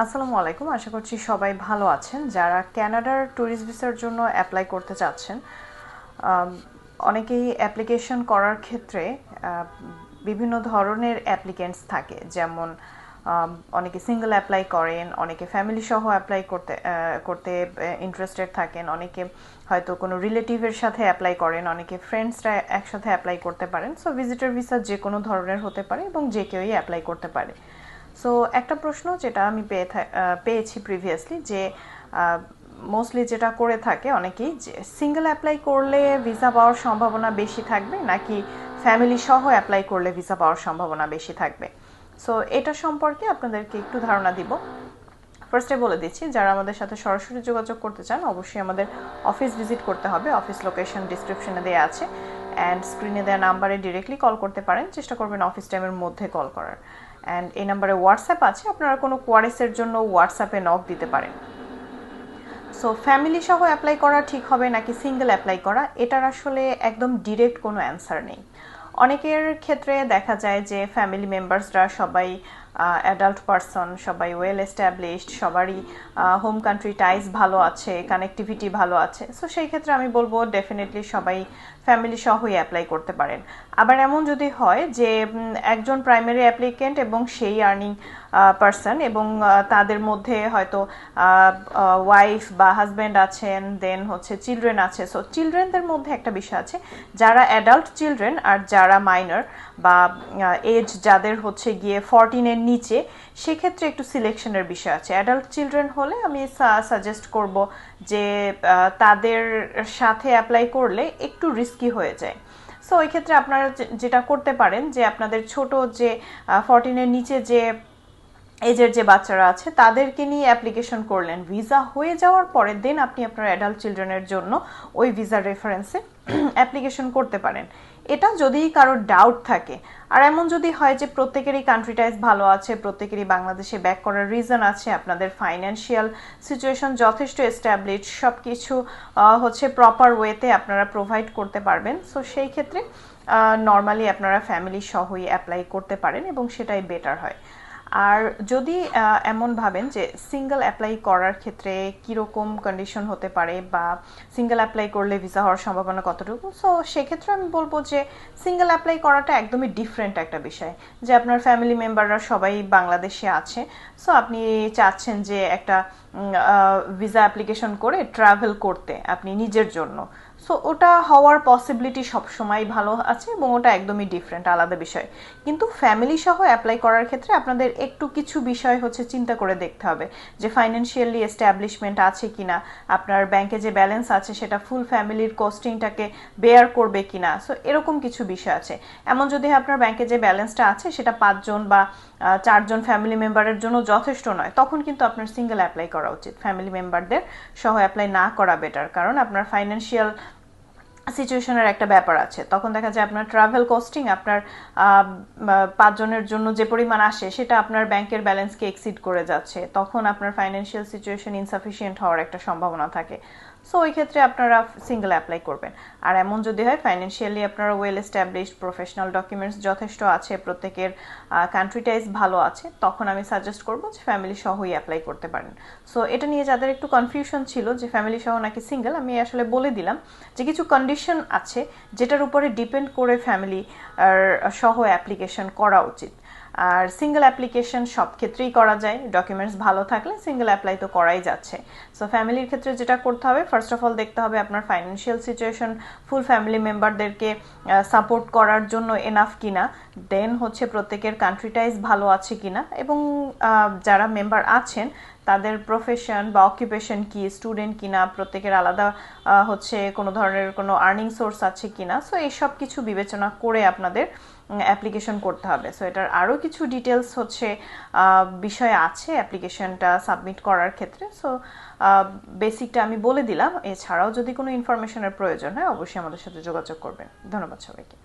আসসালামু আলাইকুম। আশা করছি সবাই ভালো আছেন। যারা ক্যানাডার ট্যুরিস্ট ভিসার জন্য অ্যাপ্লাই করতে চাচ্ছেন অনেকেই অ্যাপ্লিকেশন করার ক্ষেত্রে বিভিন্ন ধরনের অ্যাপ্লিকেন্টস থাকে। যেমন অনেকে সিঙ্গেল অ্যাপ্লাই করেন, অনেকে ফ্যামিলি সহ অ্যাপ্লাই করতে করতে ইন্টারেস্টেড থাকেন, অনেকে হয়তো কোনো রিলেটিভের সাথে অ্যাপ্লাই করেন, অনেকে ফ্রেন্ডসরা একসাথে অ্যাপ্লাই করতে পারেন। সো ভিজিটার ভিসা যে কোনো ধরনের হতে পারে এবং যে কেউই অ্যাপ্লাই করতে পারে। সো একটা প্রশ্ন যেটা আমি পেয়ে পেয়েছি প্রিভিয়াসলি যে মোস্টলি যেটা করে থাকে অনেকেই যে সিঙ্গেল অ্যাপ্লাই করলে ভিসা পাওয়ার সম্ভাবনা বেশি থাকবে নাকি ফ্যামিলি সহ অ্যাপ্লাই করলে ভিসা পাওয়ার সম্ভাবনা বেশি থাকবে? সো এটা সম্পর্কে আপনাদেরকে একটু ধারণা দিব। ফার্স্টে বলে দিচ্ছি, যারা আমাদের সাথে সরাসরি যোগাযোগ করতে চান, অবশ্যই আমাদের অফিস ভিজিট করতে হবে। অফিস লোকেশন ডিসক্রিপশনে দেওয়া আছে। অ্যান্ড স্ক্রিনে দেওয়া নাম্বারে ডিরেক্টলি কল করতে পারেন। চেষ্টা করবেন অফিস টাইমের মধ্যে কল করার। অ্যান্ড এই নাম্বারে হোয়াটসঅ্যাপ আছে, আপনারা কোনো কোয়ারেসের জন্য হোয়াটসঅ্যাপে নক দিতে পারেন। সো ফ্যামিলি সহ অ্যাপ্লাই করা ঠিক হবে নাকি সিঙ্গেল অ্যাপ্লাই করা, এটার আসলে একদম ডিরেক্ট কোনো অ্যান্সার নেই। অনেকের ক্ষেত্রে দেখা যায় যে ফ্যামিলি মেম্বার্সরা সবাই অ্যাডাল্ট পারসন সবাই ওয়েল এস্টাবলিশড সবারই হোম কান্ট্রি টাইজ ভালো আছে কানেক্টিভিটি ভালো আছে। সো সেই ক্ষেত্রে আমি বলব ডেফিনেটলি সবাই ফ্যামিলি সহই অ্যাপ্লাই করতে পারেন। আবার এমন যদি হয় যে একজন প্রাইমারি অ্যাপ্লিকেন্ট এবং সেই আর্নিং পার্সন এবং তাদের মধ্যে হয়তো ওয়াইফ বা হাজব্যান্ড আছেন দেন হচ্ছে চিলড্রেন আছে। সো চিলড্রেনদের মধ্যে একটা বিষয় আছে, যারা অ্যাডাল্ট চিলড্রেন আর যারা মাইনর বা এজ যাদের হচ্ছে গিয়ে ফরটিনের নিচে, সেক্ষেত্রে একটু সিলেকশনের বিষয় আছে। অ্যাডাল্ট চিলড্রেন হলে আমি সাজেস্ট করব যে তাদের সাথে অ্যাপ্লাই করলে একটু রিস্কি হয়ে যায়। সো ওই ক্ষেত্রে আপনারা যেটা করতে পারেন যে, আপনাদের ছোট যে ফরটিনের নিচে যে, এজের যে বাচ্চারা আছে, তাদেরকে নিয়ে অ্যাপ্লিকেশন করলেন। ভিসা হয়ে যাওয়ার পরে দেন আপনি আপনার অ্যাডাল্ট চিলড্রেনের জন্য ওই ভিসার রেফারেন্সে অ্যাপ্লিকেশন করতে পারেন। এটা যদি কারোর ডাউট থাকে। আর এমন যদি হয় যে প্রত্যেকেরই কান্ট্রিটাইজ ভালো আছে, প্রত্যেকেরই বাংলাদেশে ব্যাক করার রিজন আছে, আপনাদের ফাইন্যান্সিয়াল সিচুয়েশন যথেষ্ট এস্টাবলিশ সব কিছু হচ্ছে প্রপার ওয়েতে আপনারা প্রোভাইড করতে পারবেন। সো সেই ক্ষেত্রে নর্মালি আপনারা ফ্যামিলি সহই অ্যাপ্লাই করতে পারেন এবং সেটাই বেটার হয়। আর যদি এমন ভাবেন যে সিঙ্গেল অ্যাপ্লাই করার ক্ষেত্রে কীরকম কন্ডিশন হতে পারে বা সিঙ্গেল অ্যাপ্লাই করলে ভিসা হওয়ার সম্ভাবনা কতটুকু? সো সেক্ষেত্রে আমি বলব যে সিঙ্গেল অ্যাপ্লাই করাটা একদমই ডিফারেন্ট একটা বিষয়। যে আপনার ফ্যামিলি মেম্বাররা সবাই বাংলাদেশে আছে সো আপনি চাচ্ছেন যে একটা ভিসা অ্যাপ্লিকেশন করে ট্রাভেল করতে আপনি নিজের জন্য। সো ওটা হওয়ার পসিবিলিটি সবসময় ভালো আছে এবং ওটা একদমই ডিফারেন্ট আলাদা বিষয়। কিন্তু ফ্যামিলি সহ অ্যাপ্লাই করার ক্ষেত্রে আপনাদের একটু কিছু বিষয় হচ্ছে চিন্তা করে দেখতে হবে। যে ফাইন্যান্সিয়ালি এস্টাবলিশমেন্ট আছে কি না আপনার ব্যাংকে যে ব্যালেন্স আছে সেটা ফুল ফ্যামিলির কস্টিংটাকে বেয়ার করবে কিনা। সো এরকম কিছু বিষয় আছে। এমন যদি আপনার ব্যাংকে যে ব্যালেন্সটা আছে সেটা পাঁচজন বা চারজন ফ্যামিলি মেম্বারের জন্য যথেষ্ট নয়, তখন কিন্তু আপনার সিঙ্গেল অ্যাপ্লাই করা উচিত। ফ্যামিলি মেম্বারদের সহ অ্যাপ্লাই না করা বেটার কারণ আপনার ফাইন্যান্সিয়াল সিচুয়েশনের একটা ব্যাপার আছে। তখন দেখা যায় আপনার ট্রাভেল কস্টিং আপনার পাঁচজনের জন্য যে পরিমাণ আসে, সেটা আপনার ব্যাংকের ব্যালেন্সকে এক্সিড করে যাচ্ছে। তখন আপনার ফাইন্যান্সিয়াল সিচুয়েশন ইনসাফিসিয়েন্ট হওয়ার একটা সম্ভাবনা থাকে। সো ওই ক্ষেত্রে আপনারা সিঙ্গেল অ্যাপ্লাই করবেন। আর এমন যদি হয় ফাইন্যান্সিয়ালি আপনারা ওয়েল এস্টাবলিশড প্রফেশনাল ডকুমেন্টস যথেষ্ট আছে, প্রত্যেকের কান্ট্রিটাইজ ভালো আছে, তখন আমি সাজেস্ট করব যে ফ্যামিলি সহই অ্যাপ্লাই করতে পারেন। সো এটা নিয়ে যাদের একটু কনফিউশন ছিল যে ফ্যামিলি সহ নাকি সিঙ্গেল আমি আসলে বলে দিলাম যে কিছু কন্ডিশন আছে যেটার উপরে ডিপেন্ড করে ফ্যামিলি সহ অ্যাপ্লিকেশন করা উচিত। আর সিঙ্গেল অ্যাপ্লিকেশন সব ক্ষেত্রেই করা যায়। ডকুমেন্টস ভালো থাকলে সিঙ্গেল অ্যাপ্লাই তো করাই যাচ্ছে। সো ফ্যামিলির ক্ষেত্রে যেটা করতে হবে ফার্স্ট অফ অল দেখতে হবে আপনার ফাইন্যান্সিয়াল সিচুয়েশন ফুল ফ্যামিলি মেম্বারদেরকে সাপোর্ট করার জন্য এনাফ কিনা। দেন হচ্ছে প্রত্যেকের কান্ট্রিটাইজ ভালো আছে কিনা। এবং যারা মেম্বার আছেন তাদের প্রফেশন বা অকুপেশন কি স্টুডেন্ট কিনা, প্রত্যেকের আলাদা হচ্ছে কোনো ধরনের কোনো আর্নিং সোর্স আছে কিনা সো এই সব কিছু বিবেচনা করে আপনাদের অ্যাপ্লিকেশন করতে হবে। সো এটার আরও কিছু ডিটেলস হচ্ছে বিষয় আছে অ্যাপ্লিকেশনটা সাবমিট করার ক্ষেত্রে। সো বেসিকটা আমি বলে দিলাম। এছাড়াও যদি কোনো ইনফরমেশনের প্রয়োজন হয়, অবশ্যই আমাদের সাথে যোগাযোগ করবেন। ধন্যবাদ সবাইকে।